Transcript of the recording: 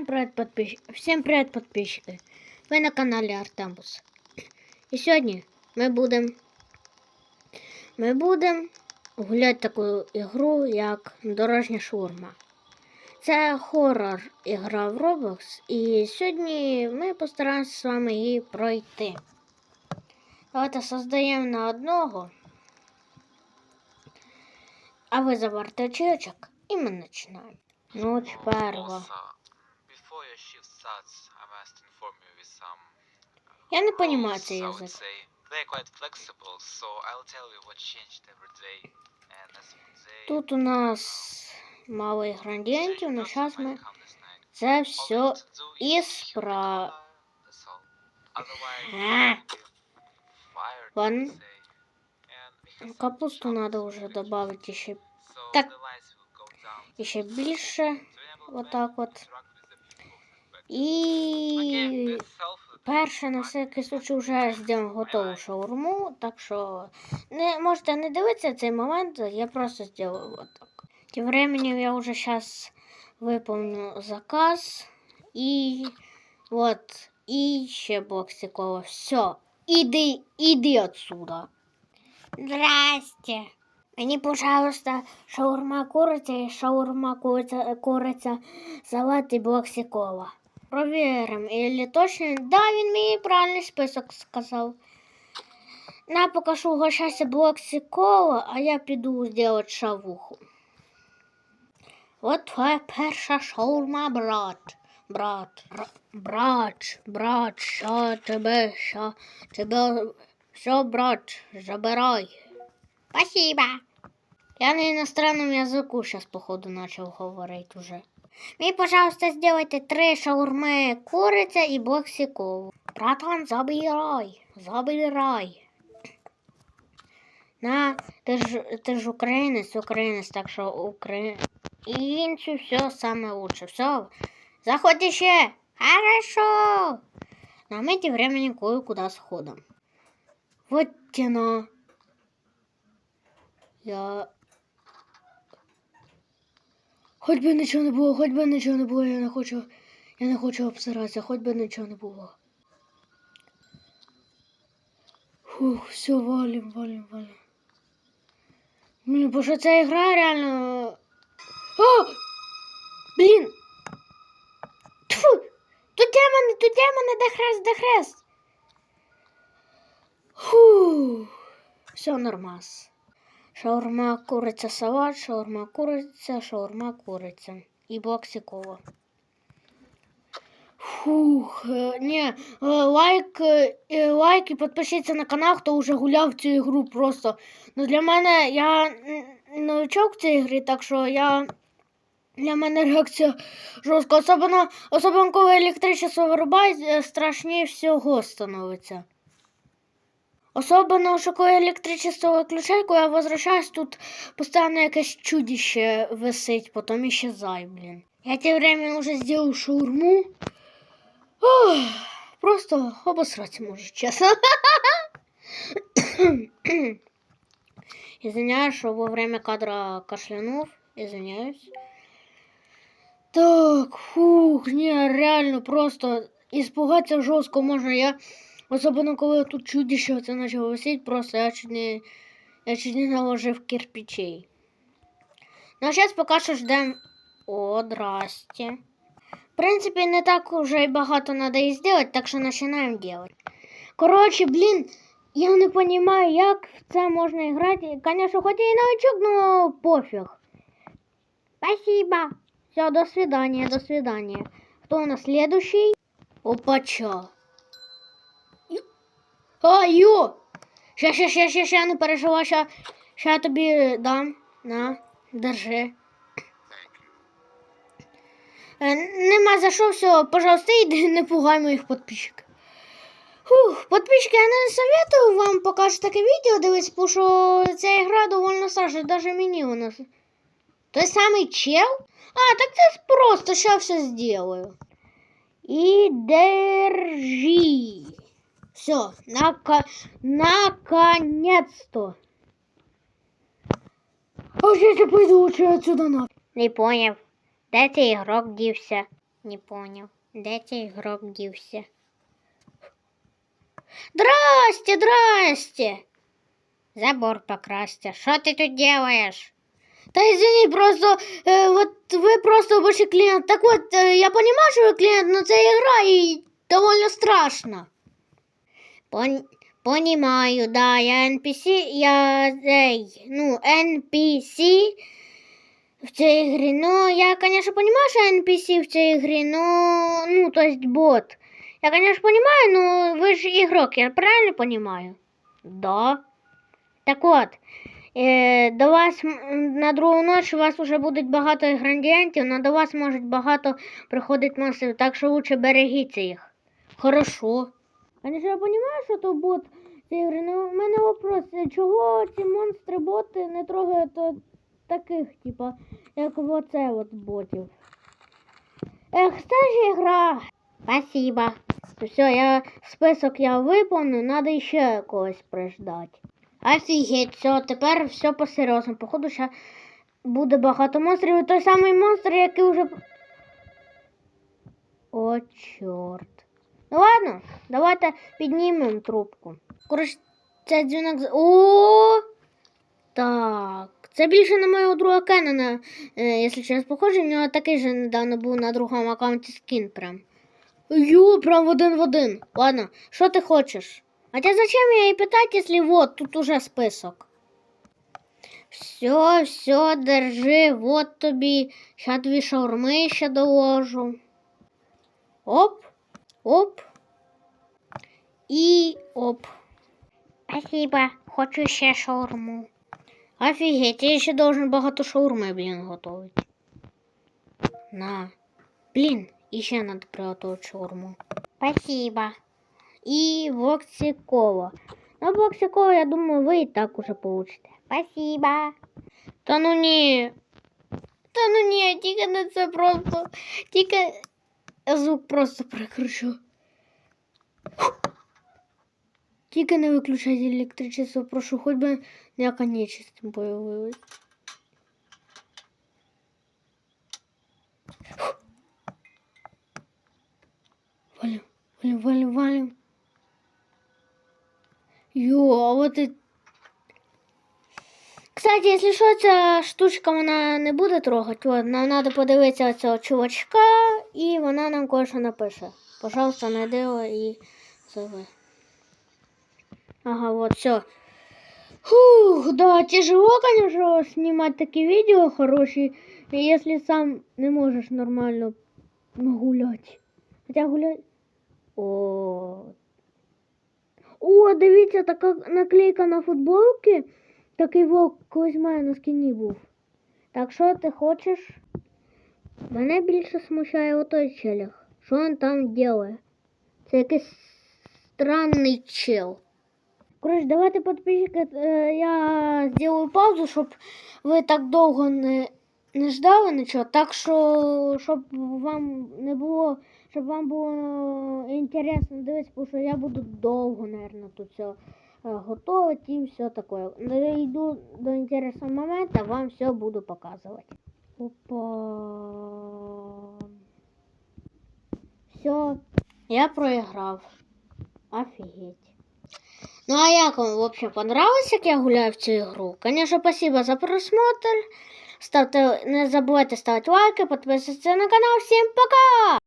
Всем привет, подписчики. Всем привет, подписчики. Ви на каналі Артембус. І сьогодні ми будемо ми будемо гуляти таку ігру, як Дорожня шурма. Це хоррор ігра в Roblox, і сьогодні ми постараємося з вами її пройти. Давайте создаємо на одного. А ви заварте очечок, і ми починаємо. Ну, перва. Я не понимаю цей язик. Тут у нас мало інгредієнтів, але зараз ми це все Ah. fired, Ладно. Капусту надо уже which- добавити ще, so так. the lights will go down. ще більше. To enable Вот так вот. І перше на всякий случай вже зробимо готову шаурму, так що не можете не дивитися цей момент, я просто зроблю вот так. Тим временем я вже зараз виповню заказ і вот, і ще боксикова. Все, іди, іди отсюда. Здрасте. Мені, пожалуйста, шаурма куриця і шаурма куриця, куриця салат і боксикова. Провіримо, или точно. Да, він мені правильний список сказав. На покажу угощайся боксикова, а я піду зробити шавуху. От твоя перша шаурма, брат. Брат, брат, брат, що тебе, що тебе, все, брат, забирай. Спасибо. Я на иностранном языку сейчас, походу, начал говорить уже. Мне, пожалуйста, сделайте три шаурмы, курица и боксикову. Братан, забирай, забирай. На, ты ж, ты ж украинец, украинец, так что украинцу все самое лучше. Все, заходи еще. Хорошо. На мы тем временем кое-куда сходом. Вот тяно. Я Хоч би нічого не було, хоч би нічого не було, я не хочу. Я не хочу обсиратися, хоч би нічого не було. Фух, все, валим, валим, валим. Блін, бо що ця ігра реально. О! Блін! Тьфу! Тут демони, тут демони, де хрест, де хрест. Фух. Все нормас. Шаурма, куриця, салат, шаурма, куриця, шаурма, куриця. І боксикова. Фух, е, ні, е, лайк, е, лайк і підпишіться на канал, хто вже гуляв в цю ігру просто. Ну для мене я новичок в цій грі, так що я. Для мене реакція жорстка. Особливо, особливо коли електричество вирубають, е, страшніше всього становиться. Особенно, електричество виключаю, коли я возвращаюсь, тут постійно якесь чудище висить, потім исчезай, блін. Я тем временем уже сделал шаурму. Ох, просто обосраться может, честно. Извиняюсь, что во время кадра кашлянув. Извиняюсь. Так, фух, не, реально просто испугаться жестко можно. Я Особливо, коли тут чудище це почало висіти, просто я чуть не, я чуть не наложив кирпичей. Ну, а зараз поки що ждемо. О, здрасте. В принципі, не так уже і багато треба і зробити, так що починаємо робити. Коротше, блін, я не розумію, як в це можна грати. Звісно, хоч я і новичок, но пофіг. Спасибо. Все, до свидания, до свидания. Хто у нас следующий? Опача. А, йо! Ща, ща, ща, ща, ща, не переживай, ща я тобі дам. На, держи. Е, Нема за що, все, пожалуйста, іди, не пугай моїх підписчиків. Фух, подписчики, я не советую вам поки що таке відео дивитися, тому що ця гра доволі страшна, навіть мені вона. Той самий чел? А, так це просто, сейчас все сделаю. И держи. Все, нака... наконец-то. А я пойду лучше отсюда на. Не поняв. Де цей ігрок дівся? Не понял. Де цей ігрок дівся? Здрасте, здрасте! Забор покрасьте. Что ты тут делаешь? Да извини, просто э, вот вы просто больше клиент. Так вот, э, я понимаю, что вы клиент, но это игра и довольно страшно. Пон... Понимаю, да, я NPC, я эй, ну, NPC в цій игре. Ну, я, конечно, понимаю, что NPC в цій игре, но, ну, то есть бот. Я, конечно, понимаю, но вы же игрок, я правильно понимаю? Да. Так от, е, до вас на другу ніч у вас вже буде багато інгредієнтів, але до вас можуть багато приходить монстрів, так що лучше берегіться їх. Хорошо. Конечно, я розумію, що то бот цієї гри, але у мене вопрос, е, чого ці монстри-боти не трогають таких, типа, як оце от ботів. Ех, це ж ігра. Спасибо. Все, я список я виповнив, треба ще когось приждати. Офігеть, все, тепер все по-серйозному. Походу, ще буде багато монстрів. Той самий монстр, який вже. О, чорт. Ну ладно, давайте піднімемо трубку. Коротше, це дзвінок. О! Так. Це більше на моєго друга Кеннона, е, якщо чесно, похоже, в нього такий же недавно був на другому аккаунті скін прям. Ю, прям в один в один. Ладно, що ти хочеш? Хотя зачем я ей питать, если вот тут уже список? Все, все, держи, вот тобі. Ща дві шаурми ще доложу. Оп, оп. І оп. Спасибо, хочу ще шаурму. Офігеть, я ще должен багато шаурми, блін, готувати. На. Блін, іще надо приготувати шаурму. Спасибо. и Воксикова. Ну, Воксикова, я думаю, вы и так уже получите. Спасибо. Та ну ні. Та ну ні, тільки не це просто. Тільки я звук просто прикручу. Тільки не виключайте електричество, прошу, хоч би ніяка нечисть появилась. Валим, валим, валим, валим. Йо, а от і... Кстати, якщо що, ця штучка вона не буде трогати, от, нам треба подивитися цього чувачка, і вона нам кое-що напише. Пожалуйста, найди його і зови. Ага, вот, все. Фух, да, тяжело, конечно, снимать такие видео хорошие, если сам не можешь нормально гулять. Хотя гулять... О, о, дивіться, така наклейка на футболці. Такий вовк колись на скіні був. Так що ти хочеш? Мене більше смущає отой челях. Що він там робить? Це якийсь странний чел. Коротше, давайте підписчики, е, я зроблю паузу, щоб ви так довго не, не ждали нічого. Так що, щоб вам не було щоб вам було інтересно дивитися, тому що я буду довго, мабуть, тут все е, готувати і все таке. Не йду до інтересного моменту, вам все буду показувати. Опа. Все, я проиграв. Офигеть. Ну а як вам вообще понравилось, як я гуляю в цю ігру? Конечно, спасибо за просмотр. Ставте, не забувайте ставити лайки, підписуватися на канал. Всім пока!